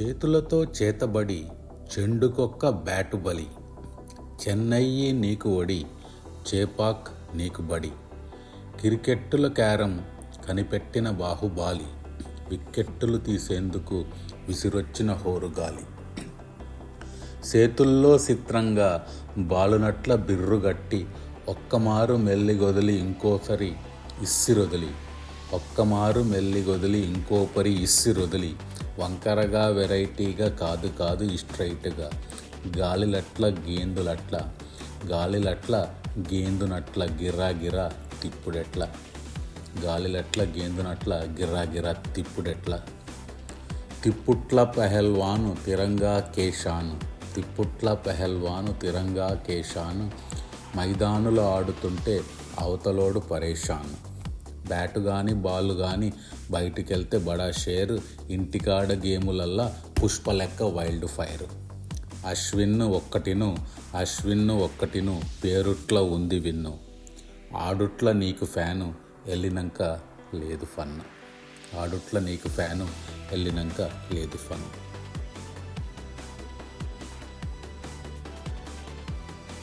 చేతులతో చేతబడి చెండుకొక్క బ్యాటు బలి. చెన్నయ్యి నీకు ఒడి చేపాక్ నీకు బడి. క్రికెట్టుల క్యారం కనిపెట్టిన బాహుబాలి వికెట్టులు తీసేందుకు విసిరొచ్చిన హోరుగాలి. చేతుల్లో చిత్రంగా బాలునట్ల బిర్రుగట్టి ఒక్కమారు మెల్లిగొదిలి ఇంకోసరి ఇస్సిరొదిలి. ఒక్కమారు మెల్లిగొదిలి ఇంకోపరి ఇస్సిరొదిలి. వంకరగా వెరైటీగా కాదు కాదు స్ట్రైట్గా. గాలిలట్ల గేందులట్ల గాలిలట్ల గేందునట్ల గిరా గిరా తిప్పుడెట్ల. గాలిలట్ల గేందునట్ల గిరా గిరా తిప్పుడెట్ల. తిప్పుట్ల పెహల్వాను తిరంగా కేశాను. తిప్పుట్ల పెహల్వాను తిరంగా కేశాను. మైదానులో ఆడుతుంటే అవతలోడు పరేషాను. బ్యాటు కానీ బాల్ కానీ బయటికెళ్తే బడా షేర్. ఇంటికాడ గేములల్లా పుష్ప లెక్క వైల్డ్ ఫైర్. అశ్విన్ ఒక్కటిను అశ్విన్ ఒక్కటిను పేరుట్ల ఉంది విన్ను. ఆడుట్ల నీకు ఫ్యాను వెళ్ళినాక లేదు ఫన్ ఆడుట్ల నీకు ఫ్యాను వెళ్ళినాక లేదు ఫన్